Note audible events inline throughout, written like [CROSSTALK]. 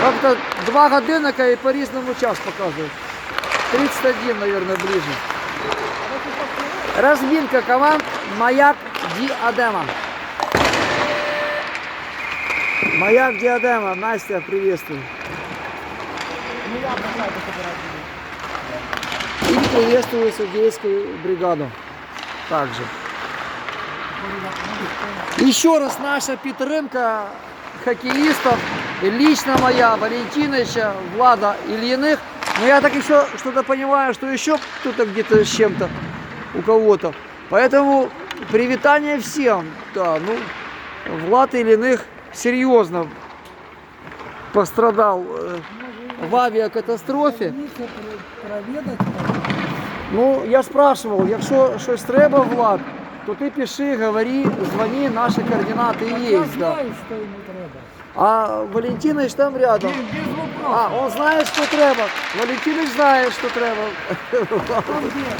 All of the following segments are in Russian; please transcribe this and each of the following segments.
Как-то два годинника і по-різному час показують. 31, наверное, ближе. Разминка команд Маяк Диадема. Маяк Диадема. Настя, приветствую. И приветствую судейскую бригаду. Также. Еще раз наша підтримка хоккеистов, и лично моя, Валентиновича, Влада Ильиных. Но я так еще что-то понимаю, что еще кто-то где-то с чем-то у кого-то. Поэтому привитание всем. Да, ну, Влад Ильиных серьезно пострадал э, в авіакатастрофі. Ну, я спрашивал, якщо щось треба, Влад, то ти пиши, говори, дзвони, наші координати Я є. Да. знаю, що йому треба. А Валентинович там рядом. Без вопросов. А, он знає, що треба. Валентинович знає, що треба. Там где?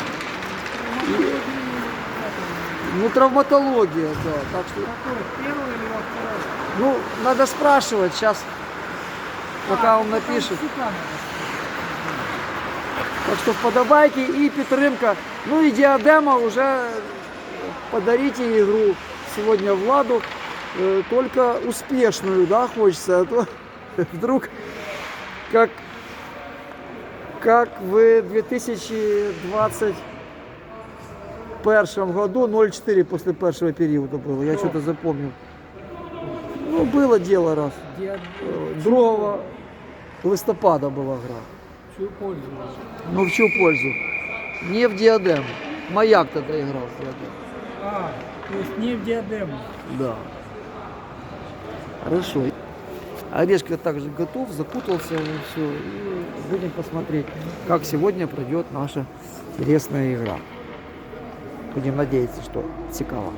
Ну, травматология, да. Так что, Какой? Первый или во второй? ну, надо спрашивать сейчас, пока он напишет. Там сюда надо. Так что вподобайки и підтримка. Ну и диадема уже подарите игру сегодня Владу. Э, Только успешную, да, хочется. А то [LAUGHS] вдруг как, как в 2021 году 0,4 после первого периода было. Я что-то запомнил. Ну, было дело раз. Где Э, 2 листопада была игра. чью пользу? Ну в чью пользу? Не в диадему. Маяк тогда играл в диадему. А, то есть не в диадему. Да. Хорошо. Орешка также готов, закутался и все. И будем посмотреть, как сегодня пройдет наша интересная игра. Будем надеяться, что цікаво.